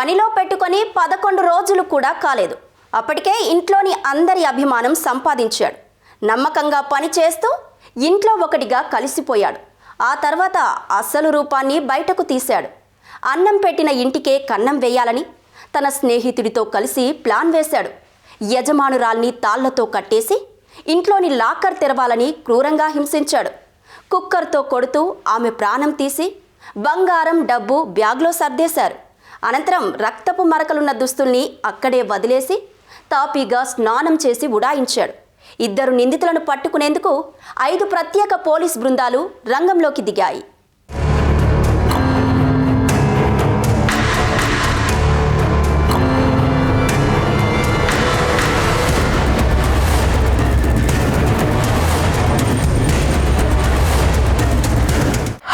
పనిలో పెట్టుకొని పదకొండు రోజులు కూడా కాలేదు. అప్పటికే ఇంట్లోని అందరి అభిమానం సంపాదించాడు. నమ్మకంగా పని చేస్తూ ఇంట్లో ఒకటిగా కలిసిపోయాడు. ఆ తర్వాత అసలు రూపాన్ని బయటకు తీశాడు. అన్నం పెట్టిన ఇంటికే కన్నం వేయాలని తన స్నేహితుడితో కలిసి ప్లాన్ వేశాడు. యజమానురాల్ని తాళ్ళతో కట్టేసి ఇంట్లోని లాకర్ తెరవాలని క్రూరంగా హింసించాడు. కుక్కర్తో కొడుతూ ఆమె ప్రాణం తీసి బంగారం డబ్బు బ్యాగ్లో సర్దేశారు. అనంతరం రక్తపు మరకలున్న దుస్తుల్ని అక్కడే వదిలేసి తాపీగా స్నానం చేసి ఉడాయించాడు. ఇద్దరు నిందితులను పట్టుకునేందుకు ఐదు ప్రత్యేక పోలీస్ బృందాలు రంగంలోకి దిగాయి.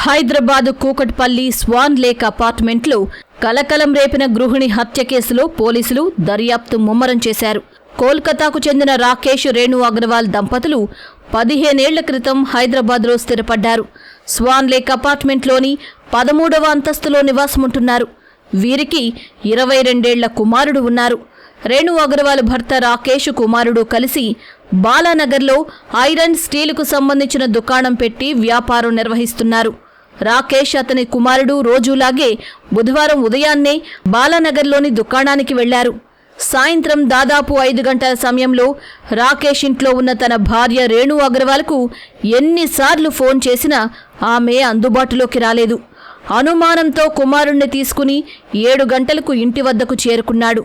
హైదరాబాద్ కూకట్పల్లి స్వాన్ లేక్ అపార్ట్మెంట్లో కలకలం రేపిన గృహిణి హత్య కేసులో పోలీసులు దర్యాప్తు ముమ్మరం చేశారు. కోల్కతాకు చెందిన రాకేష్ రేణు అగర్వాల్ దంపతులు పదిహేనేళ్ళ క్రితం హైదరాబాద్లో స్థిరపడ్డారు. స్వాన్ లేక్ అపార్ట్మెంట్లోని పదమూడవ అంతస్తులో నివాసముంటున్నారు. వీరికి ఇరవై రెండేళ్ళ కుమారుడు ఉన్నారు. రేణు అగర్వాల్ భర్త రాకేష్ కుమారుడు కలిసి బాలానగర్లో ఐరన్ స్టీలుకు సంబంధించిన దుకాణం పెట్టి వ్యాపారం నిర్వహిస్తున్నారు. రాకేష్ అతని కుమారుడు రోజులాగే బుధవారం ఉదయాన్నే బాలానగర్లోని దుకాణానికి వెళ్ళారు. సాయంత్రం దాదాపు ఐదు గంటల సమయంలో రాకేష్ ఇంట్లో ఉన్న తన భార్య రేణు అగర్వాల్కు ఎన్నిసార్లు ఫోన్ చేసినా ఆమె అందుబాటులోకి రాలేదు. అనుమానంతో కుమారుణ్ణి తీసుకుని ఏడు గంటలకు ఇంటి వద్దకు చేరుకున్నాడు.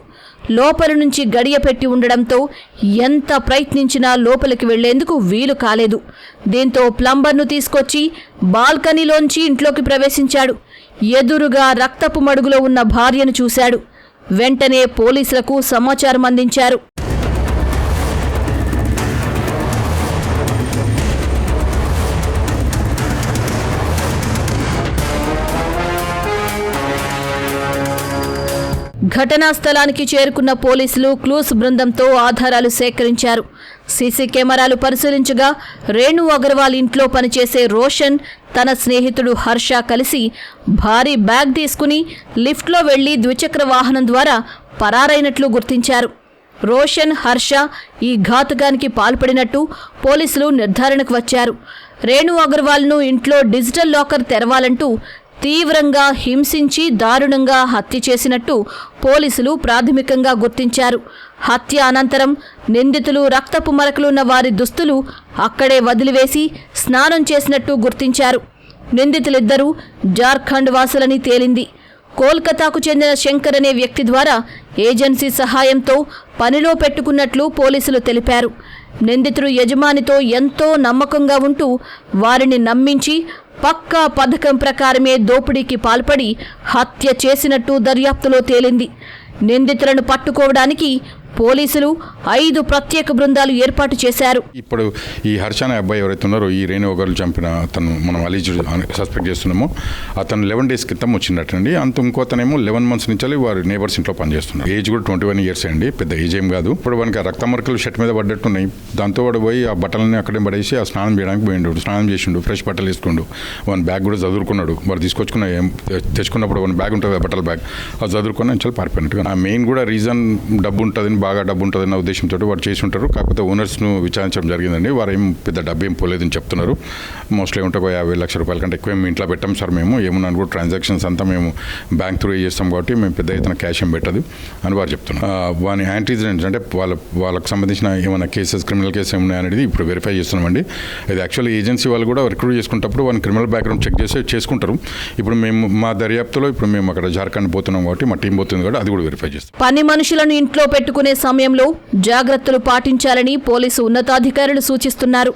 లోపల నుంచి గడియ పెట్టి ఉండడంతో ఎంత ప్రయత్నించినా లోపలికి వెళ్ళేందుకు వీలు కాలేదు. దీంతో ప్లంబర్ను తీసుకొచ్చి బాల్కనీలోంచి ఇంట్లోకి ప్రవేశించాడు. ఎదురుగా రక్తపు మడుగులో ఉన్న భార్యను చూశాడు. వెంటనే పోలీసులకు సమాచారం అందించారు. ఘటనా స్థలానికి చేరుకున్న పోలీసులు క్లూస్ బృందంతో ఆధారాలు సేకరించారు. సీసీ కెమెరాలు పరిశీలించగా రేణు అగర్వాల్ ఇంట్లో పనిచేసే రోషన్ తన స్నేహితుడు హర్ష కలిసి భారీ బ్యాగ్ తీసుకుని లిఫ్ట్లో వెళ్ళి ద్విచక్ర వాహనం ద్వారా పరారైనట్లు గుర్తించారు. రోషన్ హర్ష ఈ ఘాతుకానికి పాల్పడినట్టు పోలీసులు నిర్ధారణకు వచ్చారు. రేణు అగర్వాల్ను ఇంట్లో డిజిటల్ లాకర్ తెరవాలంటూ తీవ్రంగా హింసించి దారుణంగా హత్య చేసినట్టు పోలీసులు ప్రాథమికంగా గుర్తించారు. హత్య అనంతరం నిందితులు రక్తపు మరకలున్న వారి దుస్తులు అక్కడే వదిలివేసి స్నానం చేసినట్టు గుర్తించారు. నిందితులిద్దరూ జార్ఖండ్ వాసులని తేలింది. కోల్కతాకు చెందిన శంకర్ అనే వ్యక్తి ద్వారా ఏజెన్సీ సహాయంతో పనిలో పెట్టుకున్నట్లు పోలీసులు తెలిపారు. నిందితుడు యజమానితో ఎంతో నమ్మకంగా ఉంటూ వారిని నమ్మించి పక్కా పథకం ప్రకారమే దోపిడీకి పాల్పడి హత్య చేసినట్టు దర్యాప్తులో తేలింది. నిందితులను పట్టుకోవడానికి పోలీసులు ఐదు ప్రత్యేక బృందాలు ఏర్పాటు చేశారు. ఇప్పుడు ఈ హర్షాన అబ్బాయి ఎవరైతే ఉన్నారో ఈ రేణు గారు చంపిన అతను మనం అలీజ్ సస్పెక్ట్ చేస్తున్నామో. అతను లెవెన్ డేస్ క్రితం వచ్చినట్టండి అంత ఇంకో అతనేమో లెవెన్ మంత్స్ నుంచి వారి నేబర్స్ ఇంట్లో పనిచేస్తున్నారు. ఏజ్ కూడా ట్వంటీ వన్ ఇయర్స్ అండి. పెద్ద ఏజ్ ఏం కాదు. ఇప్పుడు వానికి ఆ రక్త మరకలు షర్ట్ మీద పడ్డట్టున్నాయి. దాంతో వాడు పోయి ఆ బట్టలని అక్కడే పడేసి ఆ స్నానం చేయడానికి పోయిండు. స్నానం చేసిండు ఫ్రెష్ బట్టలు వేసుకుండు. వాని బ్యాగ్ కూడా చదువుకున్నాడు. వాడు తీసుకొచ్చుకున్న ఏం- తెచ్చుకున్నప్పుడు వాని బ్యాగ్ ఉంటుంది బట్టల బ్యాగ్ అది చదువుకొని చాలా పారిపోయినట్టుగా. ఆ మెయిన్ కూడా రీజన్ డబ్బు ఉంటుందని బాగా డబ్బు ఉంటుందన్న ఉద్దేశంతో వాడు చేసి ఉంటారు. కాకపోతే ఓనర్స్ను విచారించడం జరిగిందండి. వారు ఏం పెద్ద డబ్బు ఏం పోలేదని చెప్తున్నారు. మోస్ట్లీ ఉంటే యాభై లక్షల రూపాయల కంటే ఎక్కువ మేము ఇంట్లో పెట్టాం సార్ మేము. ఏమన్నా కూడా ట్రాన్సాక్షన్స్ అంతా మేము బ్యాంక్ త్రూ చేస్తాం కాబట్టి మేము పెద్ద ఎత్తున క్యాష్ ఏం పెట్టదు అని వారు చెప్తున్నారు. వాని యాంటీజెంట్స్ అంటే వాళ్ళ వాళ్ళకి సంబంధించిన ఏమైనా కేసెస్ క్రిమినల్ కేసెస్ ఏమైనా అనేది ఇప్పుడు వెరిఫై చేస్తున్నామండి. ఇది యాక్చువల్లీ ఏజెన్సీ వాళ్ళు కూడా రిక్రూట్ చేసుకున్నప్పుడు వాళ్ళని క్రిమినల్ బ్యాక్గ్రౌండ్ చెక్ చేసి చేసుకుంటారు. ఇప్పుడు మేము మా దర్యాప్తులో ఇప్పుడు మేము అక్కడ జార్ఖండ్ పోతున్నాం కాబట్టి మా టీం పోతుంది కాబట్టి అది కూడా వెరిఫై చేస్తాం. పని మనుషులను ఇంట్లో పెట్టుకునే సమయంలో జాగ్రత్తలు పాటించాలని పోలీసు ఉన్నతాధికారులు సూచిస్తున్నారు.